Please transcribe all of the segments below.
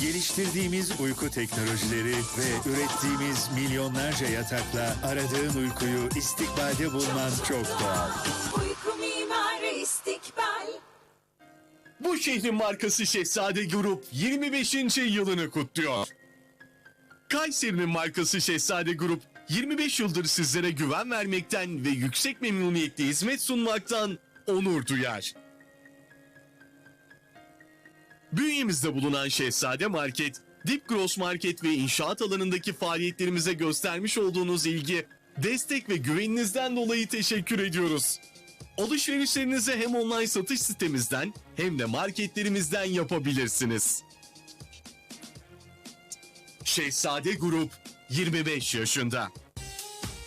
Geliştirdiğimiz uyku teknolojileri ve ürettiğimiz milyonlarca yatakla aradığın uykuyu istikbalde bulman çok doğal. Uyku mimarı istikbal. Bu şehrin markası Şehzade Grup 25. yılını kutluyor. Kayseri'nin markası Şehzade Grup 25 yıldır sizlere güven vermekten ve yüksek memnuniyetle hizmet sunmaktan onur duyar. Bünyemizde bulunan Şehzade Market, Dip Gross Market ve inşaat alanındaki faaliyetlerimize göstermiş olduğunuz ilgi, destek ve güveninizden dolayı teşekkür ediyoruz. Alışverişlerinizi hem online satış sitemizden hem de marketlerimizden yapabilirsiniz. Şehzade Grup 25 yaşında.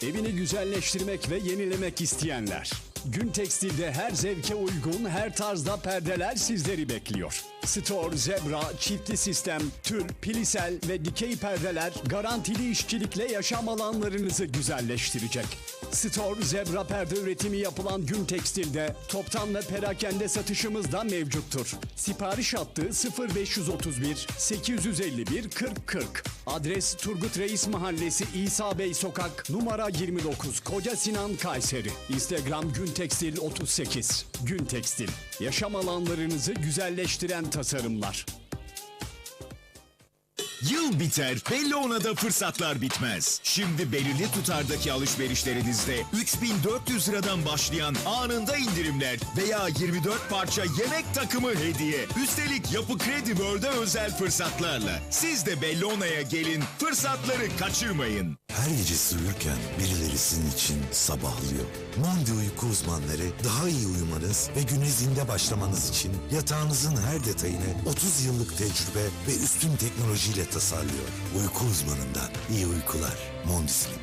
Evini güzelleştirmek ve yenilemek isteyenler. Gün Tekstil'de her zevke uygun, her tarzda perdeler sizleri bekliyor. Store, zebra, çiftli sistem, tül, pilisel ve dikey perdeler garantili işçilikle yaşam alanlarınızı güzelleştirecek. Store, zebra perde üretimi yapılan Gün Tekstil'de toptan ve perakende satışımız da mevcuttur. Sipariş hattı 0531 851 40 40. Adres Turgut Reis Mahallesi İsa Bey Sokak numara 29 Koca Sinan Kayseri. Instagram Gün Tekstil 38. Gün Tekstil. Yaşam alanlarınızı güzelleştiren tasarımlar. Yıl biter, Bellona'da fırsatlar bitmez. Şimdi belirli tutardaki alışverişlerinizde 3400 liradan başlayan anında indirimler veya 24 parça yemek takımı hediye. Üstelik Yapı Kredi World'e özel fırsatlarla. Siz de Bellona'ya gelin, fırsatları kaçırmayın. Her gece uyurken birileri sizin için sabahlıyor. Mondi uyku uzmanları daha iyi uyumanız ve güne zinde başlamanız için yatağınızın her detayını 30 yıllık tecrübe ve üstün teknolojiyle tasarlıyor. Uyku uzmanından iyi uykular. Mondi Sleep.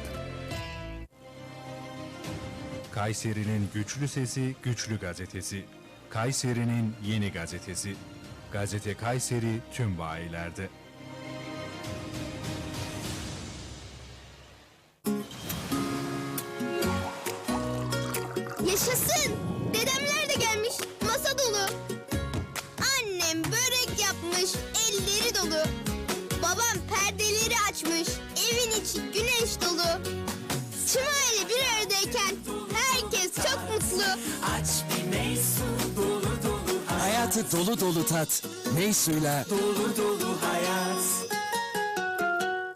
Kayseri'nin güçlü sesi, güçlü gazetesi. Kayseri'nin yeni gazetesi. Gazete Kayseri tüm bayilerde. Yaşasın! Dedemler de gelmiş. Masa dolu. Annem börek yapmış. Elleri dolu. Babam perdeleri açmış. Evin içi güneş dolu. Tüm aile bir aradayken herkes çok mutlu. Aç bir meysu dolu dolu hayat. Hayatı dolu dolu tat. Meysuyla Dolu dolu hayat.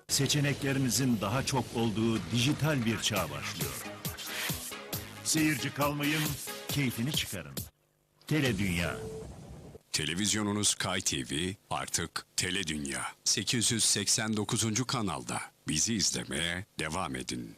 seçeneklerinizin daha çok olduğu dijital bir çağ başlıyor. Seyirci kalmayın, keyfini çıkarın. Tele Dünya. Televizyonunuz Kay TV artık Tele Dünya 889. kanalda. Bizi izlemeye devam edin.